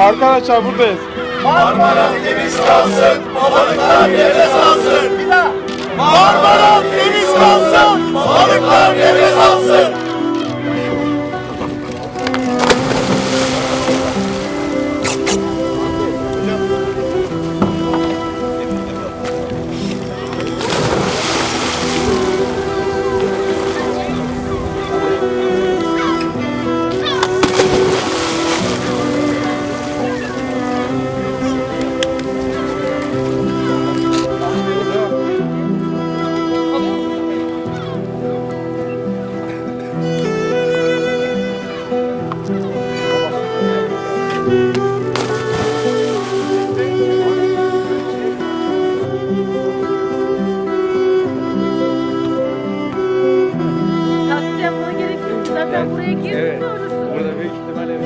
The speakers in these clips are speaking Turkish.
Arkadaşlar buradayız. Marmara temiz kalsın, balıklar nefes alsın. Bir daha. Marmara temiz kalsın, balıklar nefes alsın. Evet. Burada büyük ihtimalle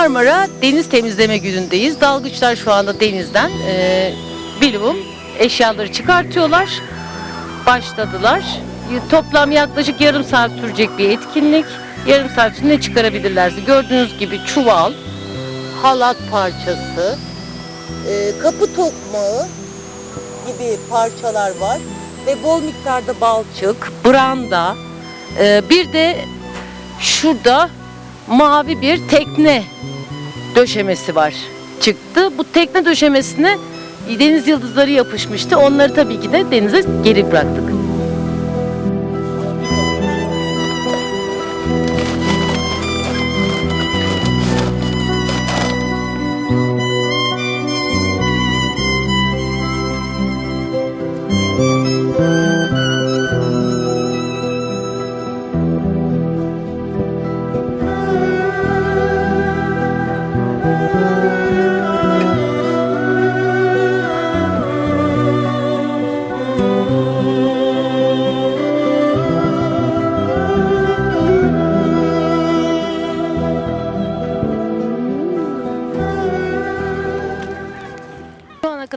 Marmara Deniz Temizleme Günü'ndeyiz. Dalgıçlar şu anda denizden e, bilumum eşyaları çıkartıyorlar. Başladılar. E, Toplam yaklaşık yarım saat sürecek bir etkinlik. Yarım saat içinde ne çıkarabilirlerse gördüğünüz gibi çuval, halat parçası, e, kapı tokmağı gibi parçalar var ve bol miktarda balçık, branda, e, bir de şurada mavi bir tekne döşemesi var çıktı. Bu tekne döşemesine deniz yıldızları yapışmıştı. Onları tabii ki de denize geri bıraktık.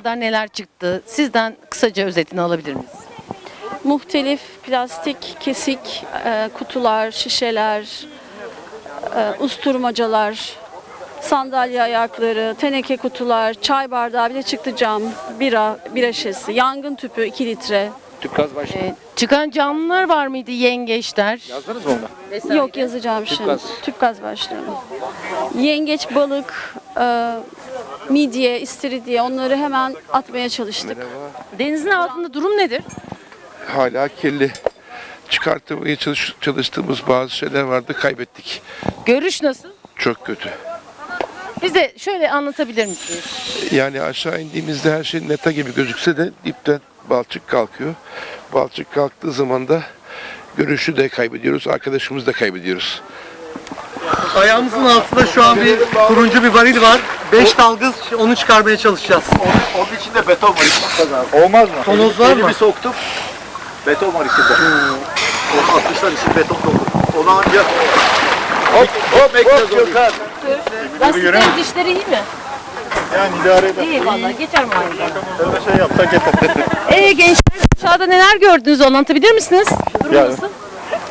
Kadar neler çıktı? Sizden kısaca özetini alabilir miyiz? muhtelif plastik kesik e, kutular, şişeler, e, usturmacalar, sandalye ayakları, teneke kutular, çay bardağı bile çıktı cam, bira, bira şişesi, yangın tüpü 2 litre, Türk gaz başladı. Ee, çıkan canlılar var mıydı? Yengeçler. Yazdınız mı onu? vesaire? Yok yazacağım Tüp şimdi. gaz. Tüp gaz başlıyorum. Yengeç, balık, e, midye, istiridye onları hemen atmaya çalıştık. Denizin altında durum nedir? hala kirli. Çıkartmaya çalış- çalıştığımız bazı şeyler vardı kaybettik. Görüş nasıl? Çok kötü. Bize şöyle anlatabilir misiniz? Yani aşağı indiğimizde her şey neta gibi gözükse de dipten balçık kalkıyor. Balçık kalktığı zaman da görüşü de kaybediyoruz, arkadaşımızı da kaybediyoruz. Ayağımızın altında şu an bir turuncu bir varil var. 5 dalgız onu çıkarmaya çalışacağız. Onun içinde beton var. Olmaz mı? Tonoz var mı? bir soktum. Beton var içinde. Onu atmışlar içi beton dolu. Onu ancak Hop hop hop Gökhan. Lastiklerin dişleri iyi mi? Yani idare eder. İyi vallahi geçer mahalleden. Öyle şey yapsak yeter. Ee gençler aşağıda neler gördünüz anlatabilir misiniz? Durum Ya, nasıl?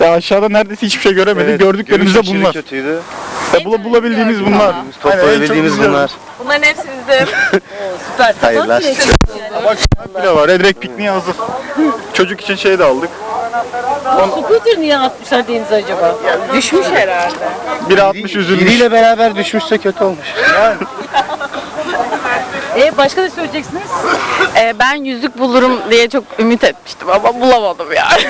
Ya aşağıda neredeyse hiçbir şey göremedik. Gördüklerimiz de bunlar. kötüydü. Ya bula- bulabildiğimiz bunlar. Toplayabildiğimiz bunlar. Bunların hepsi bizde. Süper. Hayırlar. Bak bile var. Edrek pikniğe hazır. Çocuk için şey de aldık. Scooter niye atmışlar denize acaba? Düşmüş herhalde. 1.60 üzülmüş. Biriyle beraber düşmüşse kötü olmuş. Ee başka ne söyleyeceksiniz? Ee, ben yüzük bulurum diye çok ümit etmiştim ama bulamadım ya.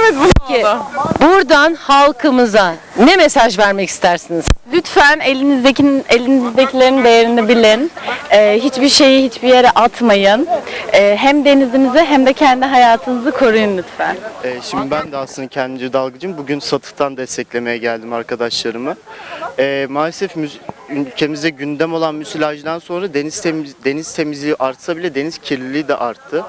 evet Ki, bulamadım. buradan halkımıza ne mesaj vermek istersiniz? Lütfen elinizdeki elinizdekilerin değerini bilin. Ee, hiçbir şeyi hiçbir yere atmayın. Ee, hem denizinizi hem de kendi hayatınızı koruyun lütfen. Ee, şimdi ben de aslında kendimce dalgıcım. Bugün satıktan desteklemeye geldim arkadaşlarımı. Ee, maalesef müz- ülkemizde gündem olan müsilajdan sonra deniz, temiz, deniz temizliği artsa bile deniz kirliliği de arttı.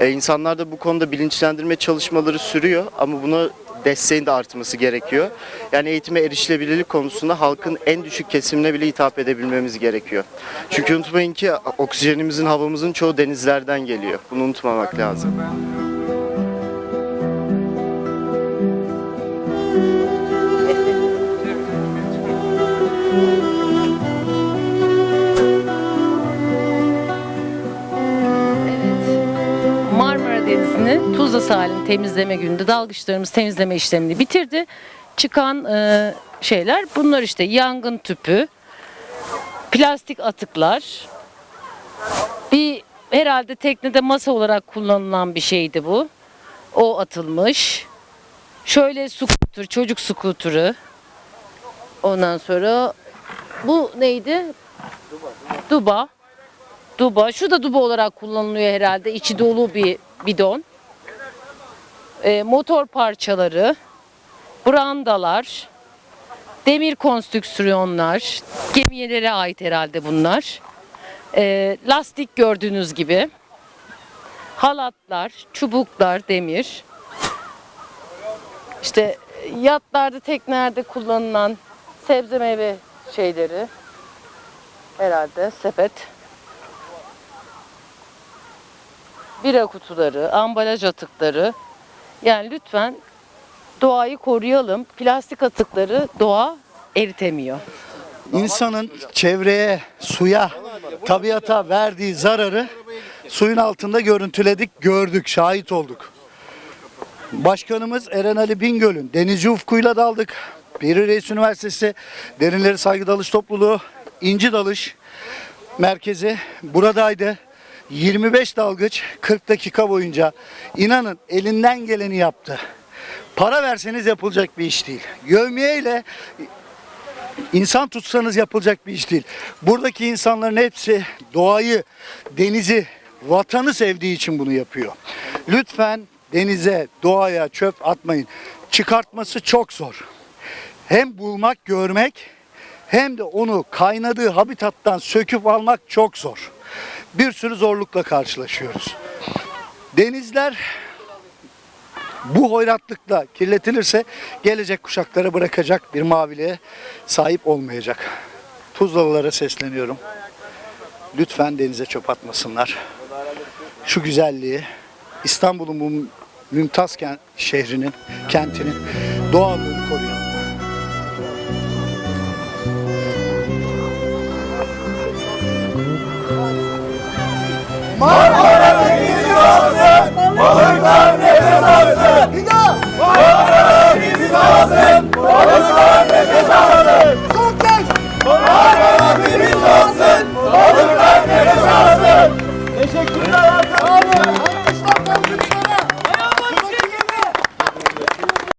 Ee, insanlar da bu konuda bilinçlendirme çalışmaları sürüyor ama buna desteğin de artması gerekiyor. Yani eğitime erişilebilirlik konusunda halkın en düşük kesimine bile hitap edebilmemiz gerekiyor. Çünkü unutmayın ki oksijenimizin, havamızın çoğu denizlerden geliyor. Bunu unutmamak lazım. Sahilini temizleme gününde dalgıçlarımız temizleme işlemini bitirdi. Çıkan e, şeyler bunlar işte yangın tüpü, plastik atıklar, bir herhalde teknede masa olarak kullanılan bir şeydi bu. O atılmış. Şöyle skuter, çocuk skuturu. Ondan sonra bu neydi? Duba. Duba. Şu da duba olarak kullanılıyor herhalde. İçi dolu bir bidon. Ee, motor parçaları, brandalar, demir konstrüksiyonlar, gemilere ait herhalde bunlar. Ee, lastik gördüğünüz gibi. Halatlar, çubuklar, demir. İşte yatlarda, teknelerde kullanılan sebze meyve şeyleri. Herhalde sepet. bira kutuları, ambalaj atıkları. Yani lütfen doğayı koruyalım. Plastik atıkları doğa eritemiyor. İnsanın çevreye, suya, tabiata verdiği zararı suyun altında görüntüledik, gördük, şahit olduk. Başkanımız Eren Ali Bingöl'ün denizci ufkuyla daldık. Piri Reis Üniversitesi Derinleri Saygı Dalış Topluluğu İnci Dalış Merkezi buradaydı. 25 dalgıç 40 dakika boyunca inanın elinden geleni yaptı. Para verseniz yapılacak bir iş değil. Yövmiyeyle İnsan tutsanız yapılacak bir iş değil. Buradaki insanların hepsi doğayı, denizi, vatanı sevdiği için bunu yapıyor. Lütfen denize, doğaya çöp atmayın. Çıkartması çok zor. Hem bulmak, görmek hem de onu kaynadığı habitattan söküp almak çok zor. Bir sürü zorlukla karşılaşıyoruz. Denizler bu hoyratlıkla kirletilirse gelecek kuşaklara bırakacak bir maviliğe sahip olmayacak. Tuzlalılara sesleniyorum. Lütfen denize çöp atmasınlar. Şu güzelliği İstanbul'un bu mümtaz kent, şehrinin, kentinin doğallığını koruyalım.